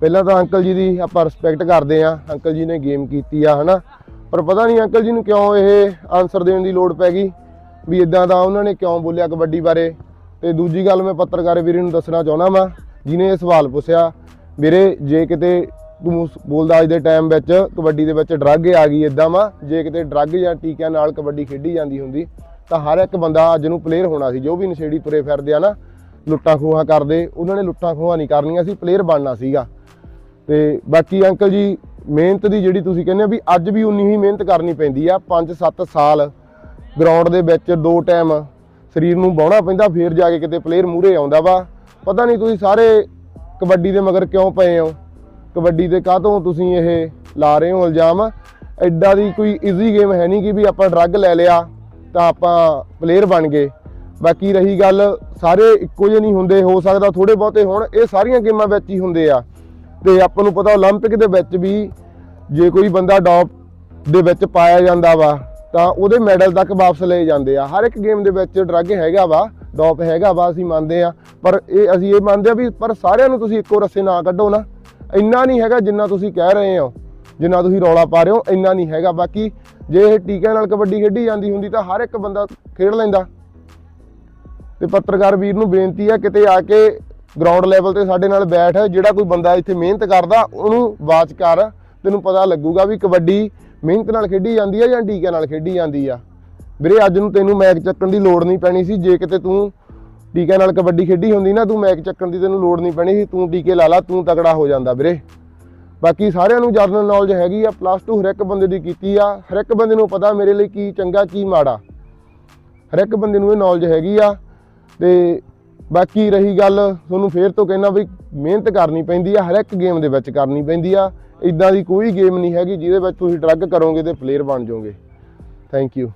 ਪਹਿਲਾਂ ਤਾਂ ਅੰਕਲ ਜੀ ਦੀ ਆਪਾਂ ਰਿਸਪੈਕਟ ਕਰਦੇ ਆ ਅੰਕਲ ਜੀ ਨੇ ਗੇਮ ਕੀਤੀ ਆ, ਹਨਾ? ਪਰ ਪਤਾ ਨਹੀਂ ਅੰਕਲ ਜੀ ਨੂੰ ਕਿਉਂ ਇਹ ਆਨਸਰ ਦੇਣ ਦੀ ਲੋੜ ਪੈ ਗਈ? ਵੀ ਇਦਾਂ ਦਾ ਉਹਨਾਂ ਨੇ ਕਿਉਂ ਬੋਲਿਆ ਕਬੱਡੀ ਬਾਰੇ? ਤੇ ਦੂਜੀ ਗੱਲ ਮੈਂ ਪੱਤਰਕਾਰ ਵੀਰੇ ਨੂੰ ਦੱਸਣਾ ਚਾਹੁੰਦਾ ਵਾਂ ਜਿਨੇ ਇਹ ਸਵਾਲ ਪੁੱਛਿਆ, ਵੀਰੇ, ਜੇ ਕਿਤੇ ਤੂੰ ਬੋਲਦਾ ਅੱਜ ਦੇ ਟਾਈਮ ਵਿੱਚ ਕਬੱਡੀ ਦੇ ਵਿੱਚ ਡਰੱਗ ਆ ਗਈ ਇਦਾਂ ਵਾ, ਜੇ ਕਿਤੇ ਡਰੱਗ ਜਾਂ ਟੀਕਿਆਂ ਨਾਲ ਕਬੱਡੀ ਖੇਡੀ ਜਾਂਦੀ ਹੁੰਦੀ ਤਾਂ ਹਰ ਇੱਕ ਬੰਦਾ ਅੱਜ ਨੂੰ ਪਲੇਅਰ ਹੋਣਾ ਸੀ, ਜੋ ਵੀ ਨਸ਼ੇੜੀ ਤੁਰੇ ਫਿਰਦੇ ਆ ਨਾ, ਲੁੱਟਾਂ ਖੋਹਾਂ ਕਰਦੇ, ਉਹਨਾਂ ਨੇ ਲੁੱਟਾਂ ਖੋਹਾਂ ਨਹੀਂ ਕਰਨੀਆਂ ਸੀ ਪਲੇਅਰ ਬਣਨਾ ਸੀਗਾ। ਤੇ ਬਾਕੀ ਅੰਕਲ ਜੀ, ਮਿਹਨਤ ਦੀ ਜਿਹੜੀ ਤੁਸੀਂ ਕਹਿੰਦੇ ਆ ਵੀ ਅੱਜ ਵੀ ਉਨੀ ਹੀ ਮਿਹਨਤ ਕਰਨੀ ਪੈਂਦੀ ਆ 5-7 ਸਾਲ ਗਰਾਊਂਡ ਦੇ ਵਿੱਚ ਦੋ ਟਾਈਮ ਸਰੀਰ ਨੂੰ ਬਾਉਣਾ ਪੈਂਦਾ, ਫੇਰ ਜਾ ਕੇ ਕਿਤੇ ਪਲੇਅਰ ਮੂਰੇ ਆਉਂਦਾ ਵਾ। ਪਤਾ ਨਹੀਂ ਤੁਸੀਂ ਸਾਰੇ ਕਬੱਡੀ ਦੇ ਮਗਰ ਕਿਉਂ ਪਏ ਹੋ? ਕਬੱਡੀ ਦੇ ਕਾਹਤੋਂ ਤੁਸੀਂ ਇਹ ਲਾ ਰਹੇ ਹੋ ਇਲਜ਼ਾਮ? ਐਡਾ ਦੀ ਕੋਈ ਈਜ਼ੀ ਗੇਮ ਹੈ ਨਹੀਂ ਕਿ ਵੀ ਆਪਾਂ ਡਰੱਗ ਲੈ ਲਿਆ ਤਾਂ ਆਪਾਂ ਪਲੇਅਰ ਬਣ ਗਏ ਬਾਕੀ ਰਹੀ ਗੱਲ ਸਾਰੇ ਇੱਕੋ ਜਿਹੇ ਨਹੀਂ ਹੁੰਦੇ ਹੋ ਸਕਦਾ ਥੋੜੇ ਬਹੁਤੇ ਹੋਣ ਇਹ ਸਾਰੀਆਂ ਗੇਮਾਂ ਵਿੱਚ ਹੀ ਹੁੰਦੇ ਆ ਤੇ ਆਪਾਂ ਨੂੰ ਪਤਾ 올림픽 ਦੇ ਵਿੱਚ ਵੀ ਜੇ ਕੋਈ ਬੰਦਾ ਡੌਪ ਦੇ ਵਿੱਚ ਪਾਇਆ ਜਾਂਦਾ ਵਾ ਤਾਂ ਉਹਦੇ ਮੈਡਲ ਤੱਕ ਵਾਪਸ ਲਏ ਜਾਂਦੇ ਆ ਹਰ ਇੱਕ ਗੇਮ ਦੇ ਵਿੱਚ ਡਰੱਗ ਹੈਗਾ ਵਾ ਡੌਪ ਹੈਗਾ ਵਾ ਅਸੀਂ ਮੰਨਦੇ ਆ ਪਰ ਇਹ ਅਸੀਂ ਇਹ ਮੰਨਦੇ ਆ ਵੀ ਪਰ ਸਾਰਿਆਂ ਨੂੰ ਤੁਸੀਂ ਇੱਕੋ ਰਸੇ ਨਾ ਕੱਢੋ ਨਾ ਇੰਨਾ ਨਹੀਂ ਹੈਗਾ ਜਿੰਨਾ ਤੁਸੀਂ ਕਹਿ ਰਹੇ ਹੋ ਜਿੰਨਾ ਤੁਸੀਂ ਰੌਲਾ ਪਾ ਰਹੇ ਹੋ ਇੰਨਾ ਨਹੀਂ ਹੈਗਾ ਬਾਕੀ ਜੇ ਇਹ ਟੀਕਿਆਂ ਨਾਲ ਕਬੱਡੀ ਖੇਡੀ ਜਾਂਦੀ ਹੁੰਦੀ ਤਾਂ ਹਰ ਇੱਕ ਬੰਦਾ ਖੇਡ ਲੈਂਦਾ। ਤੇ ਪੱਤਰਕਾਰ ਵੀਰ ਨੂੰ ਬੇਨਤੀ ਆ ਕਿਤੇ ਆ ਕੇ ਗਰਾਊਂਡ ਲੈਵਲ ਤੇ ਸਾਡੇ ਨਾਲ ਬੈਠ, ਜਿਹੜਾ ਕੋਈ ਬੰਦਾ ਇੱਥੇ ਮਿਹਨਤ ਕਰਦਾ, ਉਹਨੂੰ ਵਾਚ ਕਰ, ਤੈਨੂੰ ਪਤਾ ਲੱਗੂਗਾ ਵੀ ਕਬੱਡੀ ਮਿਹਨਤ ਨਾਲ ਖੇਡੀ ਜਾਂਦੀ ਆ ਜਾਂ ਟੀਕਿਆਂ ਨਾਲ ਖੇਡੀ ਜਾਂਦੀ ਆ। ਵੀਰੇ, ਅੱਜ ਨੂੰ ਤੈਨੂੰ ਮੈਚ ਚੱਕਣ ਦੀ ਲੋੜ ਨਹੀਂ ਪੈਣੀ ਸੀ। ਜੇ ਕਿਤੇ ਤੂੰ ਟੀਕਿਆਂ ਨਾਲ ਕਬੱਡੀ ਖੇਡੀ ਹੁੰਦੀ ਨਾ, ਤੂੰ ਮੈਚ ਚੱਕਣ ਦੀ ਤੈਨੂੰ ਲੋੜ ਨਹੀਂ ਪੈਣੀ ਸੀ। ਤੂੰ ਟੀਕੇ ਲਾ ਲਾ, ਤੂੰ ਤਗੜਾ ਹੋ ਜਾਂਦਾ ਵੀਰੇ। ਬਾਕੀ ਸਾਰਿਆਂ ਨੂੰ ਜਰਨਲ ਨੌਲੇਜ ਹੈਗੀ ਆ ਪਲੱਸ 2 ਹਰ ਇੱਕ ਬੰਦੇ ਦੀ ਕੀਤੀ ਆ। ਹਰ ਇੱਕ ਬੰਦੇ ਨੂੰ ਪਤਾ ਮੇਰੇ ਲਈ ਕੀ ਚੰਗਾ, ਕੀ ਮਾੜਾ। ਹਰ ਇੱਕ ਬੰਦੇ ਨੂੰ ਇਹ ਨੌਲੇਜ ਹੈਗੀ ਆ। ਤੇ ਬਾਕੀ ਰਹੀ ਗੱਲ, ਤੁਹਾਨੂੰ ਫੇਰ ਤੋਂ ਕਹਿਣਾ ਵੀ ਮਿਹਨਤ ਕਰਨੀ ਪੈਂਦੀ ਆ, ਹਰ ਇੱਕ ਗੇਮ ਦੇ ਵਿੱਚ ਕਰਨੀ ਪੈਂਦੀ ਆ। ਇਦਾਂ ਦੀ ਕੋਈ ਗੇਮ ਨਹੀਂ ਹੈਗੀ, ਜਿਹਦੇ ਵਿੱਚ ਤੁਸੀਂ ਡਰੱਗ ਕਰੋਗੇ ਤੇ ਪਲੇਅਰ ਬਣ ਜਾਓਗੇ। Thank you